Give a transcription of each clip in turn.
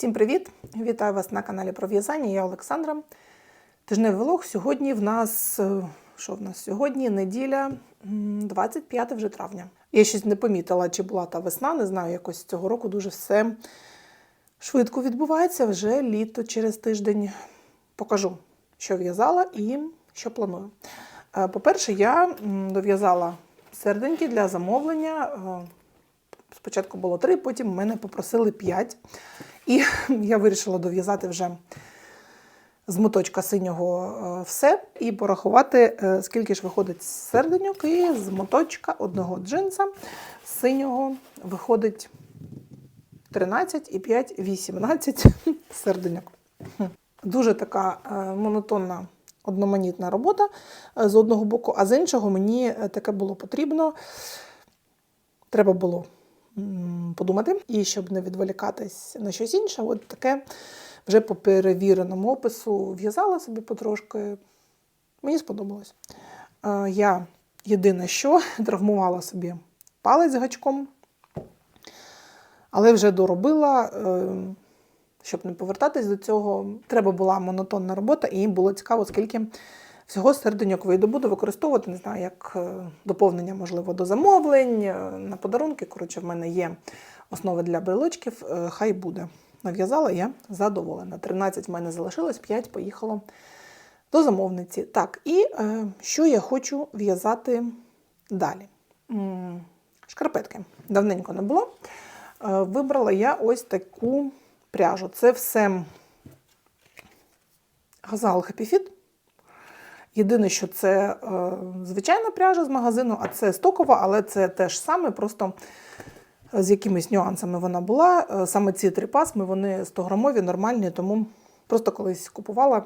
Всім привіт! Вітаю вас на каналі про в'язання. Я Олександра. Тижневий влог. Сьогодні в нас е, що в нас сьогодні? Неділя, 25 вже травня. Я щось не помітила, чи була та весна. Не знаю, якось цього року дуже все швидко відбувається. Вже літо через тиждень покажу, що в'язала і що планую. Е, По-перше, я дов'язала серденьки для замовлення. Е, Спочатку було три, потім мене попросили п'ять. І я вирішила дов'язати вже з моточка синього е, все і порахувати, е, скільки ж виходить серденьок, і з моточка одного джинса синього виходить 13 і 5 18 серденьок. Дуже така е, монотонна, одноманітна робота з одного боку, а з іншого мені таке було потрібно. Треба було подумати, і щоб не відволікатись на щось інше, от таке вже по перевіреному опису в'язала собі потрошки. Мені сподобалось. Е, Я єдине, що травмувала собі палець гачком, але вже доробила. е, Щоб не повертатись до цього, треба була монотонна робота, і було цікаво, скільки всього серденьок вийду. Буду використовувати, не знаю, як е, доповнення, можливо, до замовлень, е, на подарунки. Коротше, в мене є основи для брелочків, е, хай буде. Нав'язала я задоволена. 13 в мене залишилось, 5 поїхало до замовниці. Так, і е, що я хочу в'язати далі? Шкарпетки. Давненько не було. Е, Вибрала я ось таку пряжу. Це все газал Happy Fit. Єдине, що це е, звичайна пряжа з магазину, а це стокова, але це теж саме, просто з якимись нюансами вона була. Е, Саме ці три пасми, вони 100-грамові, нормальні, тому просто колись купувала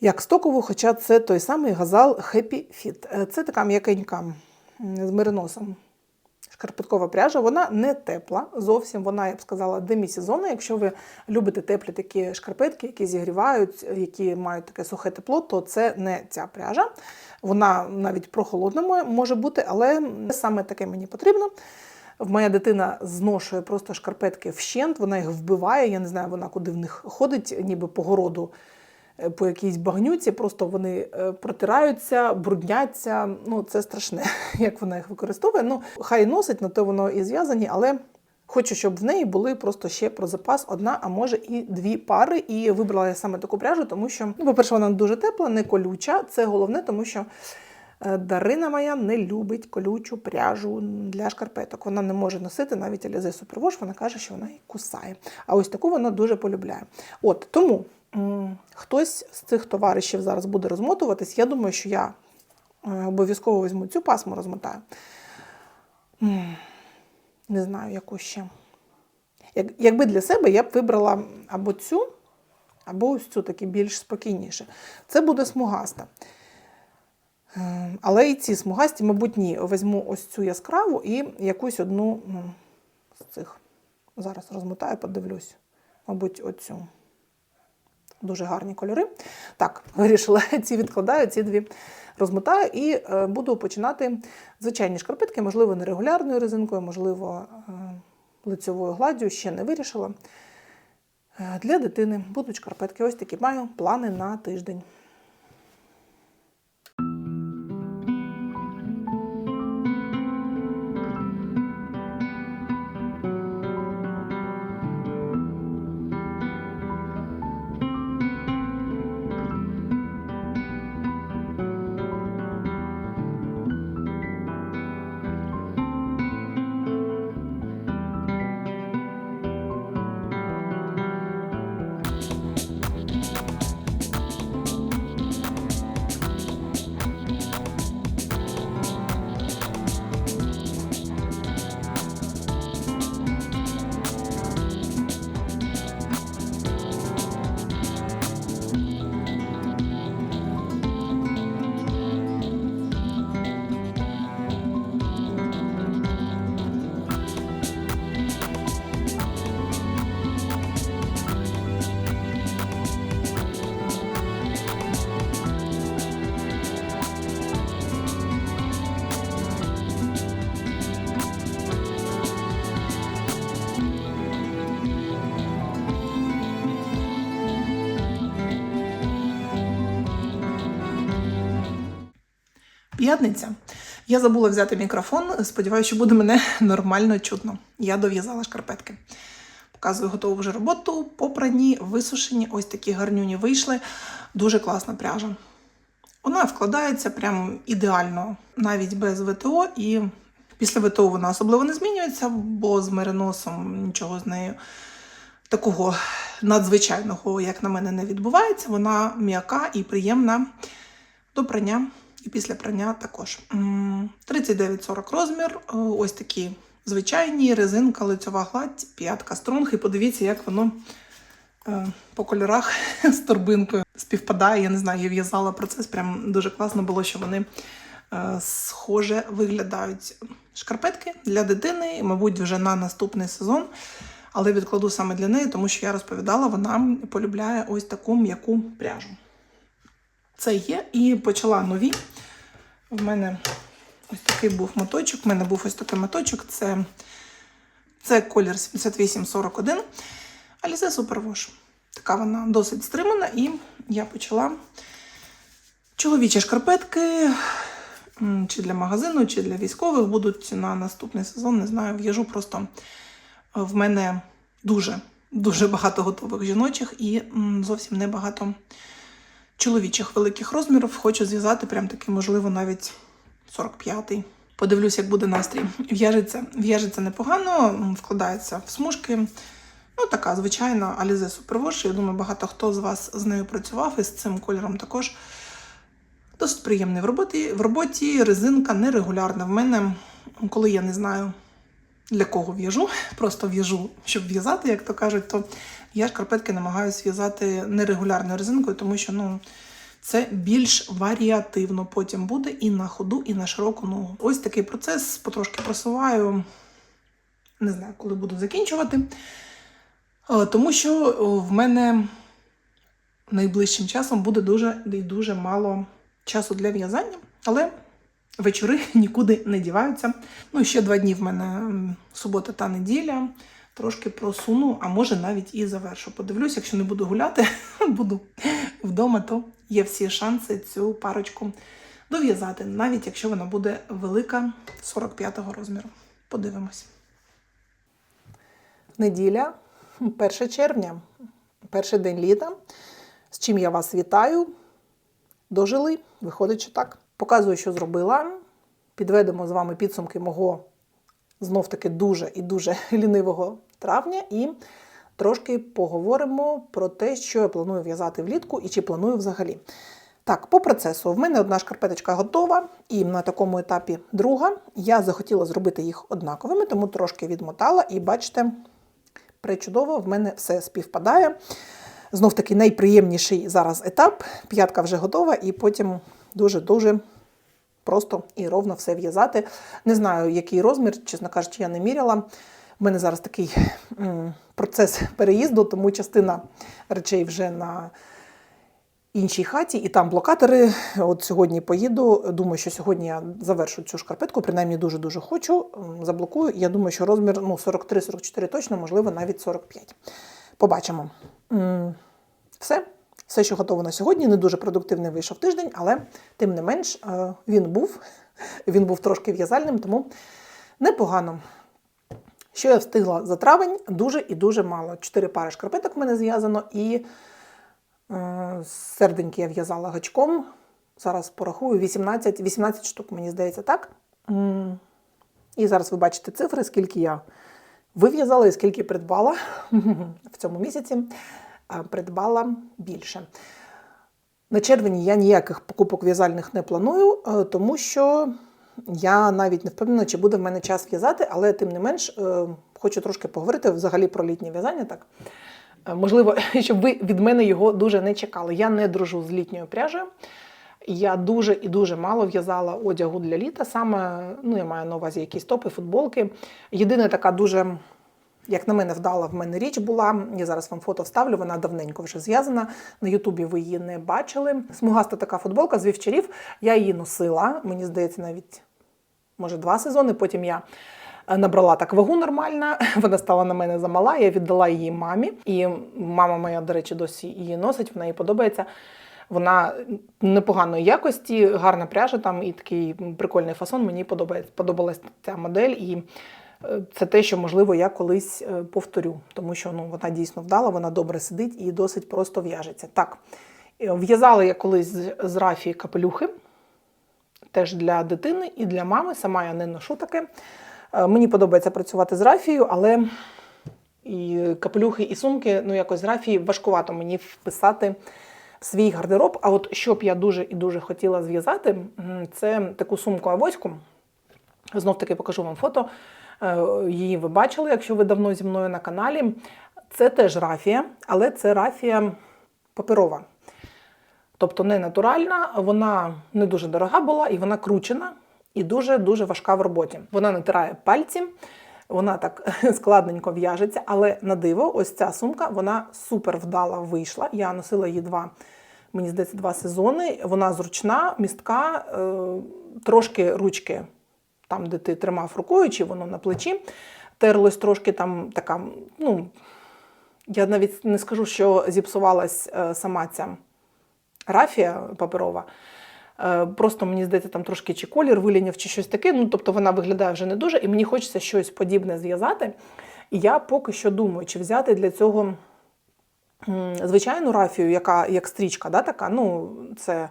як стокову, хоча це той самий газал Happy Fit. Е, Це така м'якенька з мериносом шкарпеткова пряжа. Вона не тепла зовсім. Вона, я б сказала, демісезонна. Якщо ви любите теплі такі шкарпетки, які зігрівають, які мають таке сухе тепло, то це не ця пряжа. Вона навіть прохолодна може бути, але саме таке мені потрібно. Моя дитина зношує просто шкарпетки вщент, вона їх вбиває. Я не знаю, вона куди в них ходить, ніби по городу, по якійсь багнюці. Просто вони е, протираються, брудняться. Ну, це страшне, як вона їх використовує. Ну, хай носить, на то воно і зв'язані, але хочу, щоб в неї були просто ще про запас одна, а може і дві пари. І вибрала я саме таку пряжу, тому що, ну, по-перше, вона дуже тепла, не колюча. Це головне, тому що. Е, Дарина моя не любить колючу пряжу для шкарпеток. Вона не може носити навіть Alize Superwash, вона каже, що вона її кусає. А ось таку вона дуже полюбляє. От тому хтось з цих товаришів зараз буде розмотуватись. Я думаю, що я е, обов'язково візьму цю пасму, розмотаю. Не знаю, яку ще. Як, якби для себе я б вибрала або цю, або ось цю таки більш спокійніше. Це буде смугаста. Е, Але і ці смугасті, мабуть, ні. Візьму ось цю яскраву і якусь одну ну, з цих. Зараз розмотаю, подивлюсь. Мабуть, оцю. Дуже гарні кольори. Так, вирішила, ці відкладаю, ці дві розмотаю і е, буду починати звичайні шкарпетки, можливо, нерегулярною резинкою, можливо, лицевою лицьовою гладдю, ще не вирішила. Е, Для дитини будуть шкарпетки. Ось такі маю плани на тиждень. П'ятниця. Я забула взяти мікрофон. Сподіваюся, що буде мене нормально чутно. Я дов'язала шкарпетки. Показую готову вже роботу. Попрані, висушені, ось такі гарнюні вийшли. Дуже класна пряжа. Вона вкладається прям ідеально, навіть без ВТО, і після ВТО вона особливо не змінюється, бо з мериносом нічого з нею такого надзвичайного, як на мене, не відбувається. Вона м'яка і приємна до прання, і після прання також. 39-40 розмір, е, ось такі звичайні, резинка, лицьова гладь, п'ятка стронг. І подивіться, як воно е, по кольорах з торбинкою співпадає. Я не знаю, я в'язала процес. Прям дуже класно було, що вони е, схоже виглядають. Шкарпетки для дитини, мабуть, вже на наступний сезон. Але відкладу саме для неї, тому що я розповідала, вона полюбляє ось таку м'яку пряжу. Це є. І почала нові. В мене ось такий був моточок. У мене був ось такий моточок. Це, це колір 7841. Alize Superwash. Така вона досить стримана, і я почала чоловічі шкарпетки. Чи для магазину, чи для військових будуть на наступний сезон. Не знаю, в'яжу просто в мене дуже дуже багато готових жіночих і зовсім небагато чоловічих великих розмірів. Хочу зв'язати прям такий, можливо, навіть 45-й. Подивлюсь, як буде настрій. В'яжеться, в'яжеться непогано, вкладається в смужки. Ну, така звичайна Alize Superwash. Я думаю, багато хто з вас з нею працював і з цим кольором також. Досить приємний в роботі. В роботі резинка нерегулярна. В мене, коли я не знаю, для кого в'яжу, просто в'яжу, щоб в'язати, як то кажуть, то я шкарпетки намагаюся в'язати нерегулярною резинкою, тому що ну, це більш варіативно потім буде і на ходу, і на широку ногу. Ось такий процес, потрошки просуваю. Не знаю, коли буду закінчувати. Е, Тому що в мене найближчим часом буде дуже і дуже мало часу для в'язання, але вечори нікуди не діваються. Ну, ще два дні в мене субота та неділя. Трошки просуну, а може навіть і завершу. Подивлюсь, якщо не буду гуляти, буду вдома, то є всі шанси цю парочку дов'язати, навіть якщо вона буде велика 45-го розміру. Подивимось. Неділя, 1 червня, перший день літа. З чим я вас вітаю. Дожили, виходить, що так. Показую, що зробила. Підведемо з вами підсумки мого знов-таки дуже і дуже лінивого травня. І трошки поговоримо про те, що я планую в'язати влітку і чи планую взагалі. Так, по процесу. В мене одна шкарпеточка готова, і на такому етапі друга. Я захотіла зробити їх однаковими, тому трошки відмотала, і бачите, пречудово, в мене все співпадає. Знов таки найприємніший зараз етап. П'ятка вже готова, і потім дуже-дуже просто і ровно все в'язати. Не знаю, який розмір, чесно кажучи, я не міряла. У мене зараз такий процес переїзду, тому частина речей вже на іншій хаті, і там блокатори. От сьогодні поїду. Думаю, що сьогодні я завершу цю шкарпетку, принаймні дуже-дуже хочу. Заблокую. Я думаю, що розмір ну, 43-44 точно, можливо, навіть 45. Побачимо. Все. Все, що готово на сьогодні, не дуже продуктивний вийшов тиждень, але тим не менш е, він був. Він був трошки в'язальним, тому непогано. Що я встигла за травень? Дуже і дуже мало. Чотири пари шкарпеток в мене зв'язано, і е, серденьки я в'язала гачком. Зараз порахую 18, 18 штук, мені здається, так. І зараз ви бачите цифри, скільки я вив'язала і скільки придбала в цьому місяці. Е, Придбала більше. На червені я ніяких покупок в'язальних не планую, е, тому що я навіть не впевнена, чи буде в мене час в'язати, але тим не менш е, хочу трошки поговорити взагалі про літнє в'язання. Так. Можливо, щоб ви від мене його дуже не чекали. Я не дружу з літньою пряжею. Я дуже і дуже мало в'язала одягу для літа. Саме ну, я маю на увазі якісь топи, футболки. Єдина така дуже як на мене, вдала в мене річ була. Я зараз вам фото вставлю, вона давненько вже зв'язана. На Ютубі ви її не бачили. Смугаста така футболка з вівчарів. Я її носила, мені здається, навіть може два сезони. Потім я е, набрала так вагу нормально. Вона стала на мене замала. Я віддала її мамі. І мама моя, до речі, досі її носить, вона їй подобається. Вона непоганої якості, гарна пряжа там і такий прикольний фасон. Мені подобається. Подобалась ця модель, і це те, що можливо я колись е, повторю, тому що ну вона дійсно вдала, вона добре сидить і досить просто в'яжеться. Так, е, в'язала я колись з, рафії капелюхи, теж для дитини і для мами. Сама я не ношу таке. Е, Мені подобається працювати з рафією, але і капелюхи, і сумки, ну якось з рафії важкувато мені вписати в свій гардероб. А от що б я дуже і дуже хотіла зв'язати, це таку сумку авоську. Знов таки покажу вам фото. Е, Її ви бачили, якщо ви давно зі мною на каналі. Це теж рафія, але це рафія паперова. Тобто не натуральна, вона не дуже дорога була і вона кручена і дуже-дуже важка в роботі. Вона натирає пальці, вона так складненько в'яжеться, але на диво, ось ця сумка, вона супер вдала вийшла. Я носила її два, мені здається, два сезони. Вона зручна, містка, е, трошки ручки, там, де ти тримав рукою, чи воно на плечі, терлось трошки там така, ну, я навіть не скажу, що зіпсувалась е, сама ця рафія паперова. Е, Просто мені здається, там трошки чи колір виліняв, чи щось таке. Ну, тобто вона виглядає вже не дуже, і мені хочеться щось подібне зв'язати. І я поки що думаю, чи взяти для цього звичайну рафію, яка як стрічка, да, така. Ну, це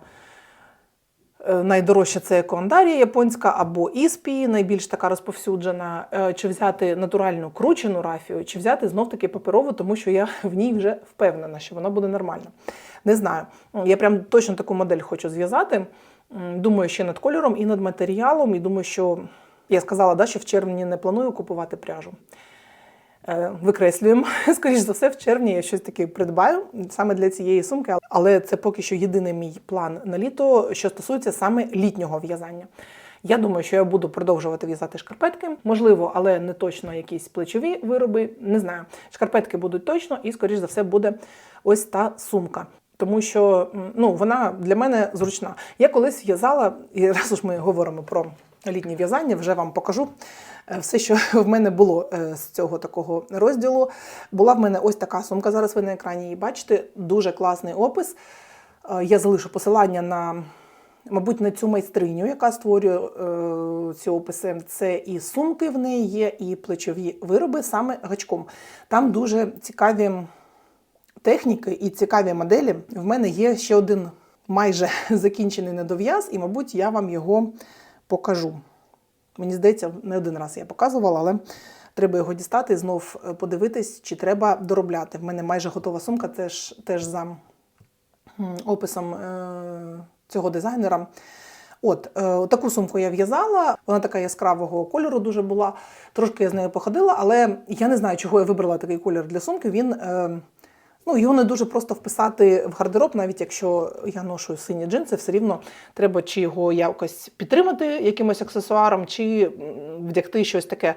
найдорожча це екоандарія японська або іспі, найбільш така розповсюджена. Е, Чи взяти натуральну кручену рафію, чи взяти знов-таки паперову, тому що я в ній вже впевнена, що вона буде нормальна. Не знаю. Я прям точно таку модель хочу зв'язати. Думаю, ще над кольором і над матеріалом. І думаю, що я сказала, да, що в червні не планую купувати пряжу. Е, Викреслюємо. Скоріше за все, в червні я щось таке придбаю саме для цієї сумки. Але це поки що єдиний мій план на літо, що стосується саме літнього в'язання. Я думаю, що я буду продовжувати в'язати шкарпетки, можливо, але не точно якісь плечові вироби. Не знаю. Шкарпетки будуть точно, і, скоріш за все, буде ось та сумка. Тому що ну, вона для мене зручна. Я колись в'язала, і раз уж ми говоримо про літнє в'язання, вже вам покажу е, все, що в мене було е, з цього такого розділу. Була в мене ось така сумка. Зараз ви на екрані її бачите. Дуже класний опис. Е, Я залишу посилання на, мабуть, на цю майстриню, яка створює е, ці описи. Це і сумки в неї є, і плечові вироби саме гачком. Там дуже цікаві техніки і цікаві моделі. В мене є ще один майже закінчений недов'яз, і, мабуть, я вам його покажу. Мені здається, не один раз я показувала, але треба його дістати і знов е, подивитись, чи треба доробляти. В мене майже готова сумка, теж, теж за описом е, цього дизайнера. От, е, таку сумку я в'язала, вона така яскравого кольору дуже була. Трошки я з нею походила, але я не знаю, чого я вибрала такий колір для сумки. Він Ну, його не дуже просто вписати в гардероб, навіть якщо я ношу сині джинси, все рівно треба чи його якось підтримати якимось аксесуаром, чи вдягти щось таке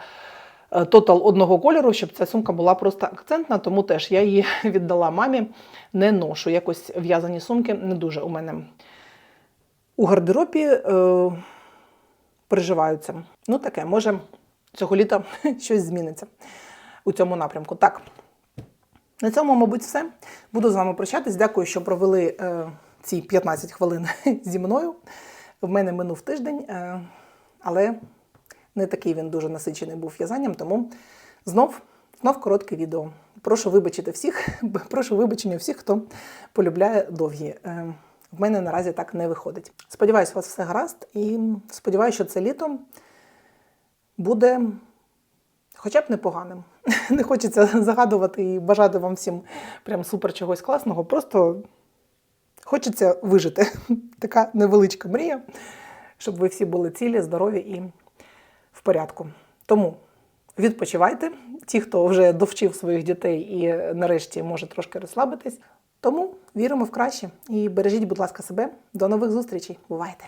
е, тотал одного кольору, щоб ця сумка була просто акцентна, тому теж я її віддала мамі, не ношу. Якось в'язані сумки не дуже у мене у гардеробі е, приживаються. Ну, таке, може, цього літа щось зміниться у цьому напрямку. Так. На цьому, мабуть, все. Буду з вами прощатись. Дякую, що провели е, ці 15 хвилин зі мною. В мене минув тиждень, е, але не такий він дуже насичений був в'язанням, тому знов, знов коротке відео. Прошу вибачити всіх, прошу вибачення всіх, хто полюбляє довгі. Е, в мене наразі так не виходить. Сподіваюсь, у вас все гаразд, і сподіваюся, що це літо буде хоча б непоганим. Не хочеться загадувати і бажати вам всім прям супер чогось класного. Просто хочеться вижити. Така невеличка мрія, щоб ви всі були цілі, здорові і в порядку. Тому відпочивайте. Ті, хто вже довчив своїх дітей і нарешті може трошки розслабитись. Тому віримо в краще і бережіть, будь ласка, себе. До нових зустрічей. Бувайте!